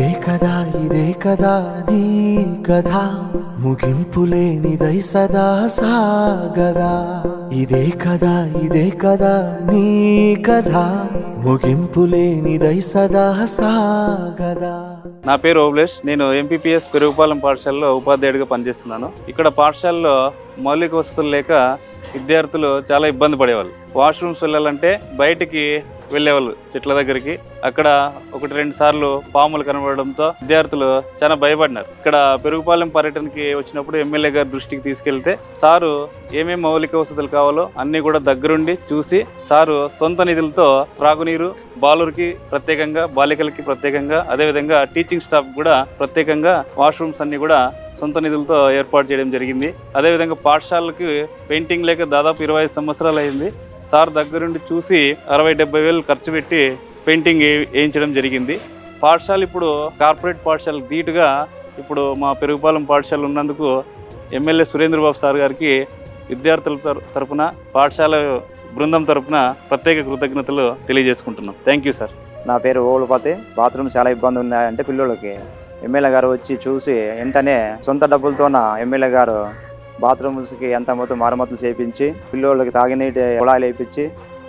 ఇదే కదా ఇదే కదా నీ కథ. ముగింపు లేనిదై సదా సాగదా. ఇదే కదా ఇదే కదా నీ కథ. ముగింపు లేనిదై సదా సాగదా. నా పేరు ఓబ్లేష్. నేను ఎంపీపీఎస్ పెరుగుపాలెం పాఠశాలలో ఉపాధ్యాయుడిగా పనిచేస్తున్నాను. ఇక్కడ పాఠశాలలో మౌలిక వసతులు లేక విద్యార్థులు చాలా ఇబ్బంది పడేవాళ్ళు. వాష్రూమ్స్ వెళ్ళాలంటే బయటికి వెళ్ళేవాళ్ళు చెట్ల దగ్గరికి. అక్కడ ఒకటి రెండు సార్లు పాములు కనబడడంతో విద్యార్థులు చాలా భయపడినారు. ఇక్కడ పెరుగుపాలెం పర్యటనకి వచ్చినప్పుడు ఎమ్మెల్యే గారి దృష్టికి తీసుకెళ్తే సారు ఏమేమి మౌలిక వసతులు కావాలో అన్ని కూడా దగ్గరుండి చూసి సారు సొంత నిధులతో త్రాగునీరు బాలురికి ప్రత్యేకంగా బాలికలకి ప్రత్యేకంగా అదేవిధంగా టీచింగ్ స్టాఫ్ కూడా ప్రత్యేకంగా వాష్రూమ్స్ అన్ని కూడా సొంత నిధులతో ఏర్పాటు చేయడం జరిగింది. అదేవిధంగా పాఠశాలకి పెయింటింగ్ లేక దాదాపు ఇరవై ఐదు సంవత్సరాలు అయింది. సార్ దగ్గరుండి చూసి అరవై డెబ్బై వేలు ఖర్చు పెట్టి పెయింటింగ్ వేయించడం జరిగింది. పాఠశాల ఇప్పుడు కార్పొరేట్ పాఠశాలకు ధీటుగా ఇప్పుడు మా పెరుగుపాలెం పాఠశాల ఉన్నందుకు ఎమ్మెల్యే సురేంద్రబాబు సార్ గారికి విద్యార్థుల తరపున పాఠశాల బృందం తరపున ప్రత్యేక కృతజ్ఞతలు తెలియజేసుకుంటున్నాం. Thank you sir. నా పేరు ఓలుపతి. బాత్రూమ్ చాలా ఇబ్బంది ఉన్నాయంటే పిల్లలకి ఎమ్మెల్యే గారు వచ్చి చూసి వెంటనే సొంత డబ్బులతోన ఎమ్మెల్యే గారు బాత్రూమ్స్కి ఎంత మొత్తం మరమ్మతులు చేయించి పిల్లోళ్ళకి తాగినీటి కుళాయిలు వేయించి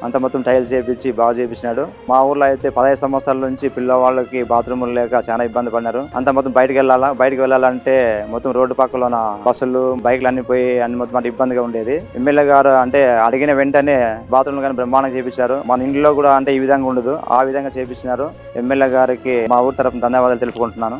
అంత మొత్తం టైల్స్ వేయించి బాగా చేయించినాడు మా ఊర్లో అయితే పదహైదు సంవత్సరాల నుంచి పిల్లవాళ్ళకి బాత్రూములు లేక చాలా ఇబ్బంది పడినారు. అంత మొత్తం బయటకు వెళ్ళాలా బయటకు వెళ్ళాలంటే మొత్తం రోడ్డు పక్కలోన బస్సులు బైకులు అన్ని పోయి అన్ని మొత్తం అంటే ఇబ్బందిగా ఉండేది. ఎమ్మెల్యే గారు అంటే అడిగిన వెంటనే బాత్రూమ్ కానీ బ్రహ్మాండంగా చేపించారు. మన ఇంట్లో కూడా అంటే ఈ విధంగా ఉండదు ఆ విధంగా చేపించినారు. ఎమ్మెల్యే గారికి మా ఊరు తరపున ధన్యవాదాలు తెలుపుకుంటున్నాను.